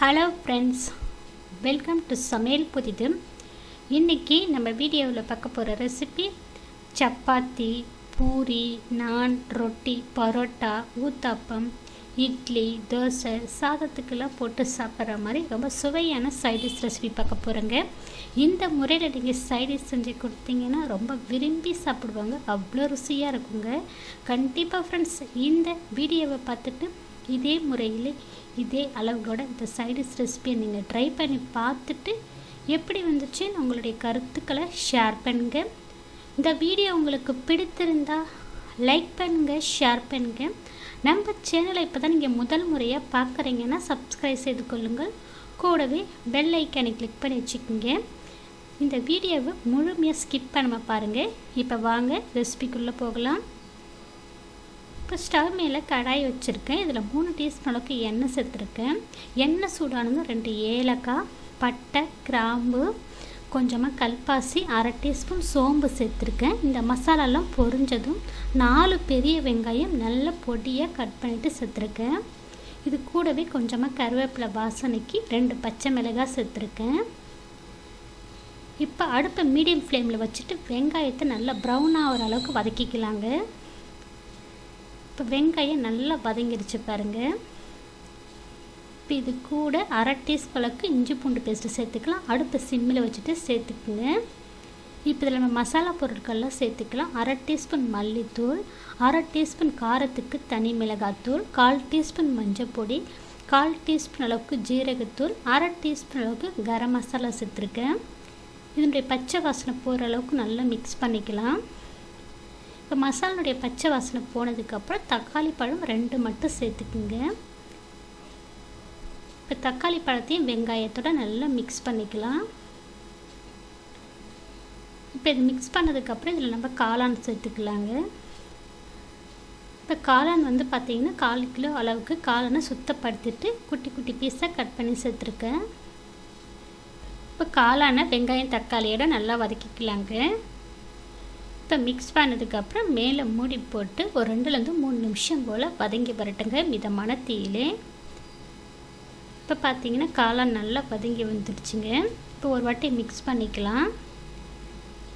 Hello friends welcome to சமையல் புதிது இன்றைக்கி நம்ம வீடியோவில் பார்க்க போகிற ரெசிபி சப்பாத்தி பூரி நான் ரொட்டி பரோட்டா ஊத்தாப்பம் இட்லி தோசை சாதத்துக்கெல்லாம் போட்டு சாப்பிட்ற மாதிரி ரொம்ப சுவையான சைடிஷ் ரெசிபி பார்க்க போகிறேங்க இந்த முறையில் நீங்கள் சைடிஷ் செஞ்சு கொடுத்தீங்கன்னா ரொம்ப விரும்பி சாப்பிடுவாங்க. அவ்வளோ ருசியாக இருக்குங்க. கண்டிப்பாக ஃப்ரெண்ட்ஸ் இந்த வீடியோவை பார்த்துட்டு இதே முறையில் இதே அளவுகளோட இந்த சைடிஷ் ரெசிபியை நீங்கள் ட்ரை பண்ணி பார்த்துட்டு எப்படி வந்துச்சுன்னு உங்களுடைய கருத்துக்களை ஷேர் பண்ணுங்க. இந்த வீடியோ உங்களுக்கு பிடித்திருந்தா லைக் பண்ணுங்கள் ஷேர் பண்ணுங்கள் நம்ம சேனலை இப்போ தான் நீங்கள் முதல் முறையாக பார்க்குறீங்கன்னா சப்ஸ்கிரைப் செய்து கொள்ளுங்கள். கூடவே பெல் ஐக்கானை கிளிக் பண்ணி வச்சுக்கோங்க. இந்த வீடியோவை முழுமையாக ஸ்கிப் பண்ணாமல் பாருங்கள் இப்போ வாங்க ரெசிபிக்குள்ளே போகலாம். இப்போ ஸ்டவ் மேலே கடாய் வச்சுருக்கேன். இதில் மூணு டீஸ்பூன் அளவுக்கு எண்ணெய் சேர்த்துருக்கேன். எண்ணெய் சூடானதும் ரெண்டு ஏலக்காய் பட்டை கிராம்பு கொஞ்சமாக கல்பாசி அரை டீஸ்பூன் சோம்பு சேர்த்துருக்கேன். இந்த மசாலாலாம் பொரிஞ்சதும் நாலு பெரிய வெங்காயம் நல்ல பொடியாக கட் பண்ணிவிட்டு சேர்த்துருக்கேன். இது கூடவே கொஞ்சமாக கருவேப்பிலை வாசனைக்கு ரெண்டு பச்சை மிளகாய் சேர்த்துருக்கேன். இப்போ அடுப்பை மீடியம் ஃப்ளேமில் வச்சுட்டு வெங்காயத்தை நல்லா ப்ரௌன் ஆகிற அளவுக்கு வதக்கிக்கலாங்க. இப்போ வெங்காயம் நல்லா வதங்கிடுச்சு பாருங்கள் இப்போ இது கூட அரை டீஸ்பூனுக்கு இஞ்சி பூண்டு பேஸ்ட்டு சேர்த்துக்கலாம். அடுப்பு சிம்மில் வச்சுட்டு சேர்த்துக்குங்க. இப்போ இதில் நம்ம மசாலா பொருட்கள்லாம் சேர்த்துக்கலாம். அரை டீஸ்பூன் மல்லித்தூள் அரை டீஸ்பூன் காரத்துக்கு தனி மிளகாத்தூள் கால் டீஸ்பூன் மஞ்சள் பொடி கால் டீஸ்பூன் அளவுக்கு ஜீரகத்தூள் அரை டீஸ்பூன் அளவுக்கு கரம் மசாலா சேர்த்துருக்கேன். இதனுடைய பச்சை வாசனை போகிற அளவுக்கு நல்லா மிக்ஸ் பண்ணிக்கலாம். இப்போ மசாலாவுடைய பச்சை வாசனை போனதுக்கப்புறம் தக்காளி பழம் ரெண்டு மட்டும் சேர்த்துக்குங்க. இப்போ தக்காளி பழத்தையும் வெங்காயத்தோட நல்லா மிக்ஸ் பண்ணிக்கலாம். இப்போ இது மிக்ஸ் பண்ணதுக்கப்புறம் இதில் நம்ம காளான் சேர்த்துக்கலாங்க. இப்போ காளான் வந்து பார்த்திங்கன்னா கால் கிலோ அளவுக்கு காளானை சுத்தப்படுத்திட்டு குட்டி குட்டி பீஸாக கட் பண்ணி சேர்த்துருக்கேன். இப்போ காளானை வெங்காயம் தக்காளியோட நல்லா வதக்கிக்கலாங்க. இப்போ மிக்ஸ் பண்ணதுக்கப்புறம் மேலே மூடி போட்டு ஒரு ரெண்டுலேருந்து மூணு நிமிஷம் போல் வதங்கி வரட்டுங்க மிதமான தீயிலே. இப்போ பார்த்தீங்கன்னா காளான் நல்லா வதங்கி வந்துடுச்சுங்க. இப்போ ஒரு வாட்டி மிக்ஸ் பண்ணிக்கலாம்.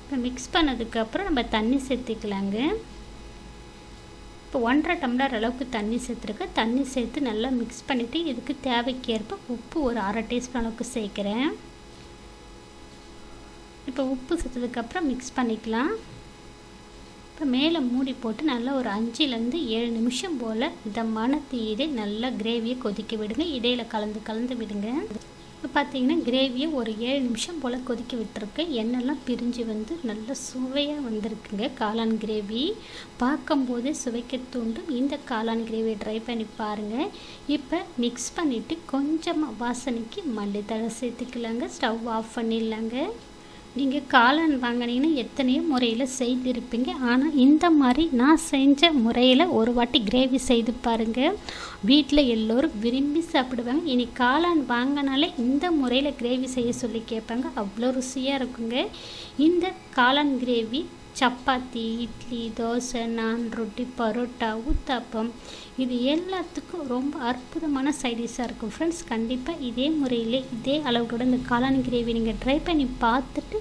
இப்போ மிக்ஸ் பண்ணதுக்கப்புறம் நம்ம தண்ணி சேர்த்துக்கலாங்க. இப்போ ஒன்றரை டம்ளர் அளவுக்கு தண்ணி சேர்த்துருக்கேன். தண்ணி சேர்த்து நல்லா மிக்ஸ் பண்ணிவிட்டு இதுக்கு தேவைக்கேற்ப உப்பு ஒரு அரை டீஸ்பூன் அளவுக்கு சேர்க்குறேன். இப்போ உப்பு சேர்த்ததுக்கப்புறம் மிக்ஸ் பண்ணிக்கலாம். இப்போ மேலே மூடி போட்டு நல்லா ஒரு அஞ்சுலேருந்து ஏழு நிமிஷம் போல் இதமான தீயிலே நல்லா கிரேவியை கொதிக்க விடுங்க. இடையில் கலந்து கலந்து விடுங்க. இப்போ பார்த்தீங்கன்னா கிரேவியை ஒரு ஏழு நிமிஷம் போல் கொதிக்க விட்டுருக்கேன் எண்ணெய்லாம் பிரிஞ்சு வந்து நல்ல சுவையாக வந்திருக்குங்க காளான் கிரேவி பார்க்கும்போதே சுவைக்க தூண்டும். இந்த காளான் கிரேவியை ட்ரை பண்ணி பாருங்கள் இப்போ மிக்ஸ் பண்ணிவிட்டு கொஞ்சமாக வாசனைக்கு மல்லித்தழை சேர்த்துக்கலாங்க. ஸ்டவ் ஆஃப் பண்ணிடலாங்க. நீங்கள் காளான் வாங்கினீங்கன்னா எத்தனையோ முறையில் செய்திருப்பீங்க. ஆனால் இந்த மாதிரி நான் செஞ்ச முறையில் ஒரு வாட்டி கிரேவி செய்து பாருங்கள் வீட்டில் எல்லோரும் விரும்பி சாப்பிடுவாங்க. இனி காளான் வாங்கினாலே இந்த முறையில் கிரேவி செய்ய சொல்லி கேட்பாங்க. அவ்வளோ ருசியாக இருக்குங்க. இந்த காளான் கிரேவி சப்பாத்தி இட்லி தோசை நான் ரொட்டி பரோட்டா ஊத்தாப்பம் இது எல்லாத்துக்கும் ரொம்ப அற்புதமான சைடிஷாக இருக்கும். ஃப்ரெண்ட்ஸ் கண்டிப்பாக இதே முறையில் இதே அளவுகளோட இந்த காளான் கிரேவி நீங்கள் ட்ரை பண்ணி பார்த்துட்டு